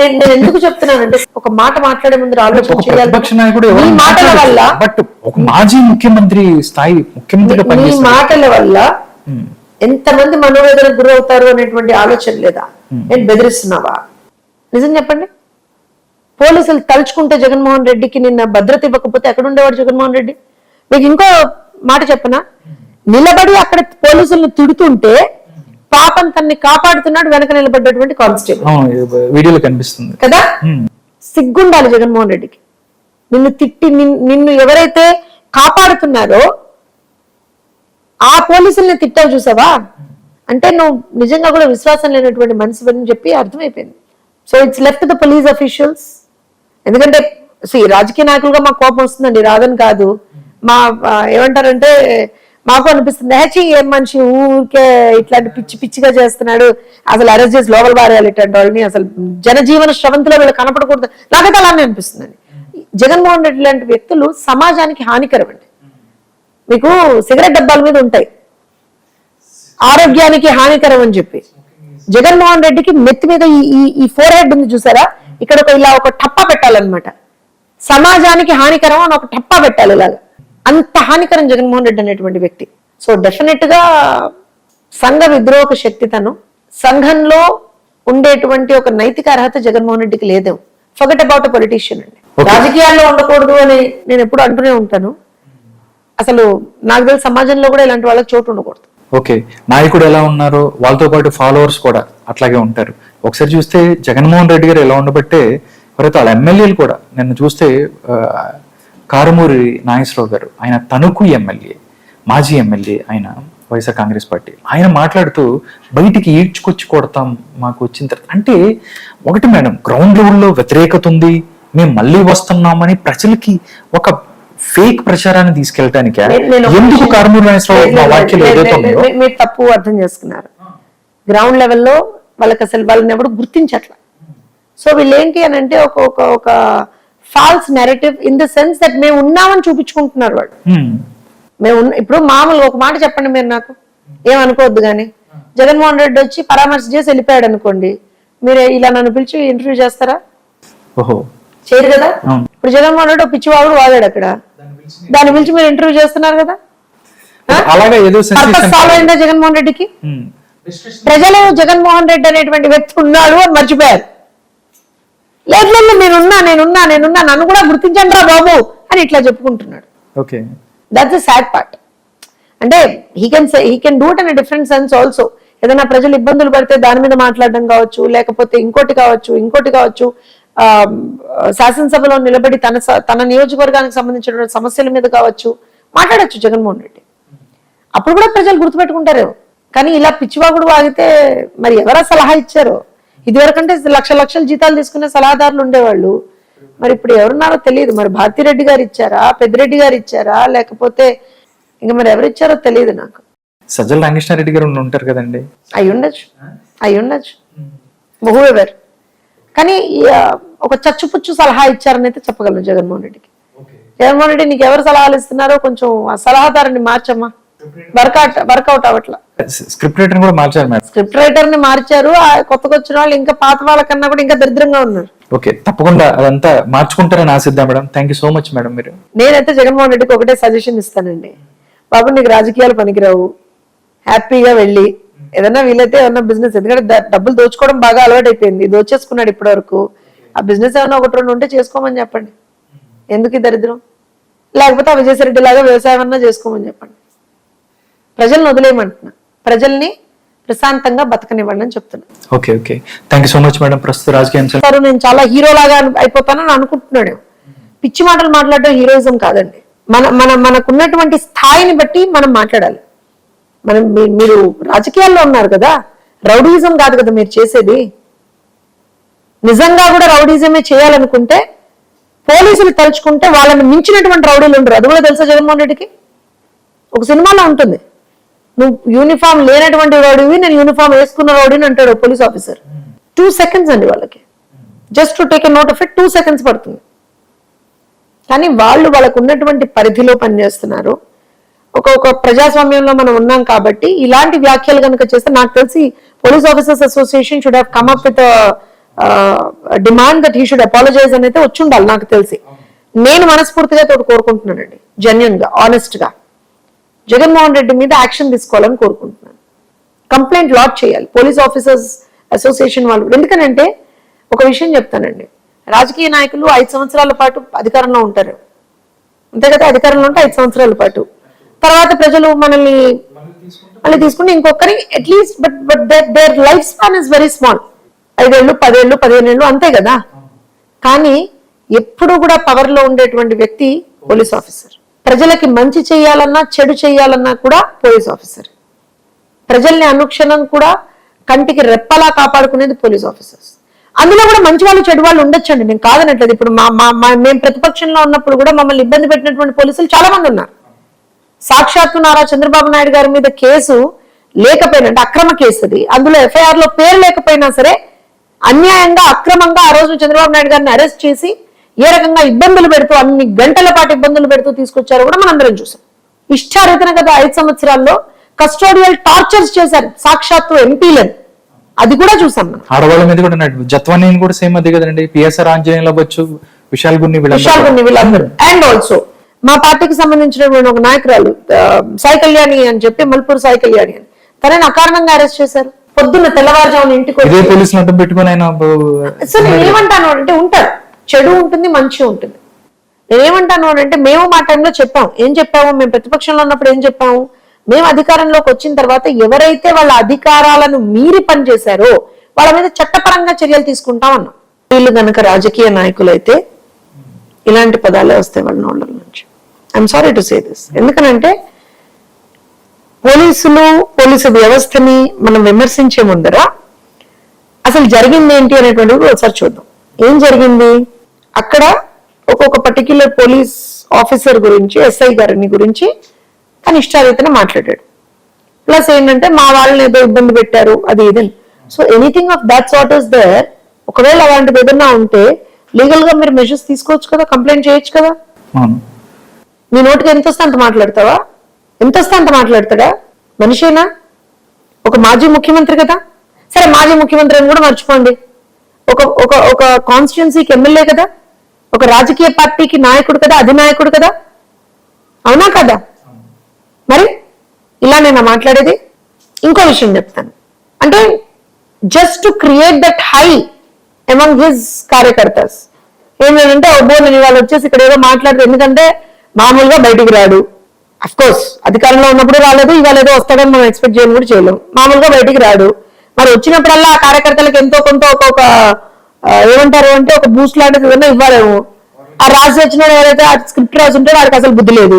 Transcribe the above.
నేను ఎందుకు చెప్తున్నానంటే ఒక మాట మాట్లాడే ముందు ఆలోచన చేయాలి. మాటల వల్ల బట్ ఒక మాజీ ముఖ్యమంత్రి స్థాయి ముఖ్యమంత్రిగా మీ పనిచేస్తారు. మాటల వల్ల. ఎంతమంది మనోవేదనకు గురవుతారు అనేటువంటి ఆలోచన లేదా? నేను బెదిరిస్తున్నావా? నిజం చెప్పండి. పోలీసులు తలుచుకుంటే జగన్మోహన్ రెడ్డికి నిన్న భద్రత ఇవ్వకపోతే ఎక్కడ ఉండేవాడు జగన్మోహన్ రెడ్డి? మీకు ఇంకో మాట చెప్పనా? నిలబడి అక్కడ పోలీసులను తిడుతుంటే పాపం తన్ని కాపాడుతున్నాడు వెనక నిలబడ్డటువంటి కానిస్టేబుల్. వీడియోలో కనిపిస్తుంది. కదా. సిగ్గుండాలి జగన్మోహన్ రెడ్డికి. నిన్ను తిట్టి నిన్- నిన్ను ఎవరైతే కాపాడుతున్నారో ఆ పోలీసుల్ని తిట్టావు చూసావా? అంటే నువ్వు నిజంగా కూడా విశ్వాసం లేనటువంటి మనిషి అని చెప్పి అర్థమైపోయింది. So it's left the police officials ఎందుకంటే see, రాజకీయ నాయకులుగా మాకు కోపం వస్తుందండి. రాదని కాదు. మా ఏమంటారంటే మాకు అనిపిస్తుంది హెచ్ ఏం మనిషి ఊరికే ఇట్లాంటి పిచ్చి పిచ్చిగా చేస్తున్నాడు. అసలు అరెస్ట్ చేసి లోపల బారేయాలి ఇట్లాంటి వాళ్ళని. అసలు జనజీవన శ్రవంతిలో వీళ్ళు కనపడకూడదు. నాకైతే అలానే అనిపిస్తుందండి జగన్మోహన్ రెడ్డి లాంటి వ్యక్తులు సమాజానికి హానికరం అండి. మీకు సిగరెట్ డబ్బాల మీద ఉంటాయి. ఆరోగ్యానికి హానికరం అని చెప్పి. జగన్మోహన్ రెడ్డికి నెత్తి మీద ఈ- ఈ ఫోర్ హెడ్ ఉంది చూసారా? ఇక్కడ ఒక ఇలా ఒక టప్ప పెట్టాలన్నమాట. సమాజానికి హానికరం అని ఒక టప్ప పెట్టాలి ఇలాగా. అంత హానికరం జగన్మోహన్ రెడ్డి అనేటువంటి వ్యక్తి. సో డెఫినెట్గా సంఘ విద్రోహక శక్తి తను. సంఘంలో ఉండేటువంటి ఒక నైతిక అర్హత జగన్మోహన్ రెడ్డికి లేదు. ఫగట్ అబౌట్ పొలిటీషియన్ అండి. రాజకీయాల్లో ఉండకూడదు అని నేను ఎప్పుడు అంటూనే ఉంటాను. అసలు నాకు తెలిసి సమాజంలో కూడా ఇలాంటి వాళ్ళకి చోటు ఉండకూడదు. ఓకే. నాయకుడు ఎలా ఉన్నారు వాళ్ళతో పాటు ఫాలోవర్స్ కూడా అట్లాగే ఉంటారు. ఒకసారి చూస్తే జగన్మోహన్ రెడ్డి గారు ఎలా ఉండబట్టే ఎవరైతే వాళ్ళ ఎమ్మెల్యేలు కూడా నిన్న చూస్తే కారుమూరి నాగేశ్వరరావు గారు ఆయన తణుకు ఎమ్మెల్యే మాజీ ఎమ్మెల్యే ఆయన వైఎస్ఆర్ కాంగ్రెస్ పార్టీ. ఆయన మాట్లాడుతూ బయటికి ఈడ్చుకొచ్చి కొడతాం మాకు వచ్చిన తర్వాత అంటే ఒకటి మేడం గ్రౌండ్ లెవెల్లో వ్యతిరేకత ఉంది మేము మళ్ళీ వస్తున్నామని ప్రజలకి ఒక ఫేక్ ప్రచారాన్ని తీసుకెళ్ళటానికే? ఎందుకు కారుమూరి నాగేశ్వరరావు ఏదైతే మీరు తప్పు అర్థం చేసుకున్నారు. గ్రౌండ్ లెవెల్లో వాళ్ళకి అసలు వాళ్ళని ఎవరు గుర్తించట్ల. సో వీళ్ళు ఏంటి అని అంటే ఒక ఒక ఒక false narrative in the sense that మేము ఉన్నామని చూపించుకుంటున్నారు వాళ్ళు. హ్మ్. మేము ఇప్పుడు మామూలుగా ఒక మాట చెప్పండి మీరు నాకు. ఏమనుకోవద్దు కానీ జగన్మోహన్ రెడ్డి వచ్చి పరామర్శ చేసి వెళ్ళిపోయాడు అనుకోండి. మీరు ఇలా నన్ను పిలిచి ఇంటర్వ్యూ చేస్తారా? ఓహో. చేయరు కదా. ఇప్పుడు జగన్మోహన్ రెడ్డి ఒక పిచ్చివాడు వాడాడు అక్కడ. దాన్ని పిలిచి మీరు ఇంటర్వ్యూ చేస్తున్నారు కదా? సాల్వ్ అయిందా జగన్మోహన్ రెడ్డికి? హ్మ్. ప్రజలు జగన్మోహన్ రెడ్డి అనేటువంటి వ్యక్తి ఉన్నాడు అని మర్చిపోయారు. లేదు లేదు నేనున్నా నేనున్నా నేనున్నా నన్ను కూడా గుర్తించండి రా బాబు అని ఇట్లా చెప్పుకుంటున్నాడు. Okay. That's the sad part అంటే he can he can do it in different sense also ఏదైనా ప్రజలు ఇబ్బందులు పడితే దాని మీద మాట్లాడడం కావచ్చు లేకపోతే ఇంకోటి కావచ్చు ఇంకోటి కావచ్చు. ఆ, శాసనసభలో నిలబడి తన స- తన నియోజకవర్గానికి సంబంధించిన సమస్యల మీద కావచ్చు మాట్లాడొచ్చు జగన్మోహన్ రెడ్డి. అప్పుడు కూడా ప్రజలు గుర్తుపెట్టుకుంటారు కానీ ఇలా పిచ్చివాగుడు వాగితే మరి ఎవరా సలహా ఇచ్చారు? ఇదివరకంటే లక్ష లక్షల జీతాలు తీసుకునే సలహాదారులు ఉండేవాళ్ళు. మరి ఇప్పుడు ఎవరున్నారో తెలియదు. మరి భారతిరెడ్డి గారు ఇచ్చారా? పెద్దిరెడ్డి గారు ఇచ్చారా? లేకపోతే ఇంకా మరి ఎవరు ఇచ్చారో తెలియదు నాకు. సజ్జల రామకృష్ణారెడ్డి గారు ఉంటారు కదండి. అయి ఉండొచ్చు. అయి ఉండొచ్చు. Whoever? కానీ ఒక చచ్చుపుచ్చు సలహా ఇచ్చారని అయితే చెప్పగలను జగన్మోహన్ రెడ్డికి. జగన్మోహన్ రెడ్డి నీకు ఎవరు సలహాలు ఇస్తున్నారో కొంచెం ఆ సలహాదారుని మార్చమ్మా. వర్కౌట్ వర్కౌట్ అవట్లా స్క్రిప్ట్ రైటర్ కూడా మార్చారు మేడం. స్క్రిప్ట్ రైటర్ని మార్చారు ఆ కొత్తగా వచ్చిన వాళ్ళు ఇంకా పాత వాళ్ళకన్నా కూడా ఇంకా దరిద్రంగా ఉన్నారు. ఓకే తప్పకుండా అదంతా మార్చుకుంటారని ఆశిద్దాం madam. Thank you so much madam మీరు. నేనైతే జగన్మోహన్ రెడ్డికి ఒకటే సజెషన్ ఇస్తానండి. బాబు నీకు రాజకీయాలు పనికిరావు. హ్యాపీగా వెళ్ళి. ఏదైనా వీలైతే ఏమన్నా బిజినెస్ ఎందుకంటే డబ్బులు దోచుకోవడం బాగా అలవాటు అయిపోయింది దోచేసుకున్నాడు ఇప్పటి వరకు ఆ బిజినెస్ ఏమైనా ఒకటి రెండు ఉంటే చేసుకోమని చెప్పండి. ఎందుకు దరిద్రం? లేకపోతే ఆ విజయసాయిరెడ్డి లాగా వ్యవసాయం అన్నా చేసుకోమని చెప్పండి. ప్రజల్ని వదిలేయమంటున్నా. ప్రజల్ని ప్రశాంతంగా బతకనివ్వండి అని చెప్తున్నా. Okay okay. Thank you so much madam ప్రస్తుత రాజకీయ అంశాలు. సార్ నేను చాలా హీరో లాగా అను- అయిపోతానని అనుకుంటున్నాడు పిచ్చి మాటలు మాట్లాడడం హీరోయిజం కాదండి. మన మన మనకున్నటువంటి స్థాయిని బట్టి మనం మాట్లాడాలి. మనం మీరు రాజకీయాల్లో ఉన్నారు కదా. రౌడీజం కాదు కదా మీరు చేసేది. నిజంగా కూడా రౌడీజమే చేయాలనుకుంటే పోలీసులు తలుచుకుంటే వాళ్ళని మించినటువంటి రౌడీలు ఉండరు. అది కూడా తెలుసా జగన్మోహన్ రెడ్డికి? ఒక సినిమాలో ఉంటుంది. నువ్వు యూనిఫామ్ లేనటువంటి రౌడీవి నేను యూనిఫామ్ వేసుకున్న రౌడీని అంటాడు పోలీస్ ఆఫీసర్ టూ సెకండ్స్ అండి వాళ్ళకి. Just to take a note of it two seconds పడుతుంది. కానీ వాళ్ళు వాళ్ళకు ఉన్నటువంటి పరిధిలో పనిచేస్తున్నారు. ఒక ఒక ప్రజాస్వామ్యంలో మనం ఉన్నాం కాబట్టి ఇలాంటి వ్యాఖ్యలు కనుక చేస్తే నాకు తెలిసి police officers association should have come up with demand that he should apologise అని అయితే వచ్చి ఉండాలి నాకు తెలిసి. నేను మనస్ఫూర్తిగా తోటి కోరుకుంటున్నానండి. జెన్యున్గా ఆనెస్ట్గా. జగన్మోహన్ రెడ్డి మీద యాక్షన్ తీసుకోవాలని కోరుకుంటున్నాను. కంప్లైంట్ లాట్ చేయాలి. పోలీస్ ఆఫీసర్స్ అసోసియేషన్ వాళ్ళు ఎందుకనంటే ఒక విషయం చెప్తానండి. రాజకీయ నాయకులు ఐదు సంవత్సరాల పాటు అధికారంలో ఉంటారు. అంతే కదా? అధికారంలో ఉంటే ఐదు సంవత్సరాల పాటు. తర్వాత ప్రజలు మనల్ని మళ్ళీ తీసుకుని ఇంకొకరి at least but but their life span is very small ఐదేళ్ళు పదేళ్ళు పదిహేను ఏళ్ళు అంతే కదా? కానీ ఎప్పుడు కూడా పవర్లో ఉండేటువంటి వ్యక్తి పోలీస్ ఆఫీసర్. ప్రజలకి మంచి చేయాలన్నా చెడు చేయాలన్నా కూడా పోలీస్ ఆఫీసర్. ప్రజల్ని అనుక్షణం కూడా కంటికి రెప్పలా కాపాడుకునేది పోలీస్ ఆఫీసర్స్. అందులో కూడా మంచి వాళ్ళు చెడు వాళ్ళు ఉండొచ్చండి. నేను కాదనట్లేదు. ఇప్పుడు మా మా మేము ప్రతిపక్షంలో ఉన్నప్పుడు కూడా మమ్మల్ని ఇబ్బంది పెట్టినటువంటి పోలీసులు చాలా మంది ఉన్నారు. సాక్షాత్తు నారా చంద్రబాబు నాయుడు గారి మీద కేసు లేకపోయినా అంటే అక్రమ కేసు అది. అందులో ఎఫ్ఐఆర్లో పేరు లేకపోయినా సరే అన్యాయంగా అక్రమంగా ఆ రోజు చంద్రబాబు నాయుడు గారిని అరెస్ట్ చేసి ఏ రకంగా ఇబ్బందులు పెడుతూ అన్ని గంటల పాటు ఇబ్బందులు పెడుతూ తీసుకొచ్చారో కూడా మనందరం చూసాం. ఇష్టారీతన కదా ఐదు సంవత్సరాల్లో కస్టోడియల్ టార్చర్స్ చేశారు సాక్షాత్తు ఎంపీలను అది కూడా చూసాం మనం. ఆడవాళ్ళ మీద కూడా జత్వాని కూడా సేమ్ అదే కదండి. పిఎస్ఆర్ ఆంజనేయులు అవ్వచ్చు విశాల్ గున్ని విశాల్ కొన్ని వీళ్ళందరూ. అండ్ ఆల్సో మా పార్టీకి సంబంధించినటువంటి ఒక నాయకురాలు సాయి కళ్యాణి అని చెప్పి మల్పూర్ సాయి కళ్యాణి అని. తనని అకారణంగా అరెస్ట్ చేశారు. పొద్దున్న తెల్లవారుజామున ఇంటికి పోలీసులు పెట్టుకుని ఆయన బ- సో నేను ఏమంటాను అంటే ఉంటారు. చెడు ఉంటుంది మంచి ఉంటుంది. నేనేమంటాను అని అంటే మేము మా టైంలో చెప్పాం ఏం చెప్పాము? మేము ప్రతిపక్షంలో ఉన్నప్పుడు ఏం చెప్పాము? మేము అధికారంలోకి వచ్చిన తర్వాత ఎవరైతే వాళ్ళ అధికారాలను మీరి పనిచేశారో వాళ్ళ మీద చట్టపరంగా చర్యలు తీసుకుంటాం అన్నాం. వీళ్ళు కనుక రాజకీయ నాయకులైతే ఇలాంటి పదాలే వస్తాయి వాళ్ళ నోళ్ళ నుంచి. I'm sorry to say this ఎందుకనంటే పోలీసులు పోలీసు వ్యవస్థని మనం విమర్శించే ముందర అసలు జరిగింది ఏంటి అనేటువంటిది ఒకసారి చూద్దాం. ఏం జరిగింది? అక్కడ ఒక్కొక్క పర్టిక్యులర్ పోలీస్ ఆఫీసర్ గురించి ఎస్ఐ గారిని గురించి తన ఇష్టారీతన మాట్లాడాడు. ప్లస్ ఏంటంటే మా వాళ్ళని ఏదో ఇబ్బంది పెట్టారు అది ఇది so anything of that sort is there ఒకవేళ అలాంటిది ఏదన్నా ఉంటే లీగల్గా మీరు మెజర్స్ తీసుకోవచ్చు కదా కంప్లైంట్ చేయొచ్చు కదా? నీ నోటికి ఎంత వస్తే అంత మాట్లాడతావా? ఎంత వస్తే అంత మాట్లాడతాడా? మనిషేనా? ఒక మాజీ ముఖ్యమంత్రి కదా? సరే మాజీ ముఖ్యమంత్రి అని కూడా మర్చిపోండి. ఒక ఒక ఒక కాన్స్టిట్యున్సీకి ఎమ్మెల్యే కదా? ఒక రాజకీయ పార్టీకి నాయకుడు కదా అధినాయకుడు కదా? అవునా కదా? మరి ఇలా నేను మాట్లాడేది? ఇంకో విషయం చెప్తాను. అంటే just to create that high among his కార్యకర్తస్. ఏంటంటే అబ్బో వాళ్ళు వచ్చేసి ఇక్కడ ఏదో మాట్లాడదు ఎందుకంటే మామూలుగా బయటికి రాడు. అఫ్ కోర్స్ అధికారంలో ఉన్నప్పుడు రాలేదు ఇవాళ ఏదో వస్తాడని మనం ఎక్స్పెక్ట్ చేయని కూడా చేయలేం. మామూలుగా బయటికి రాడు. మరి వచ్చినప్పుడల్లా ఆ కార్యకర్తలకు ఎంతో కొంత ఒక్కొక్క ఏమంటారు అంటే ఒక బూస్ట్ లాంటిది ఏదైనా ఇవ్వాలేమో. ఆ రాసి వచ్చిన ఎవరైతే ఆ స్క్రిప్ట్ రాసి ఉంటే వాడికి అసలు బుద్ధి లేదు.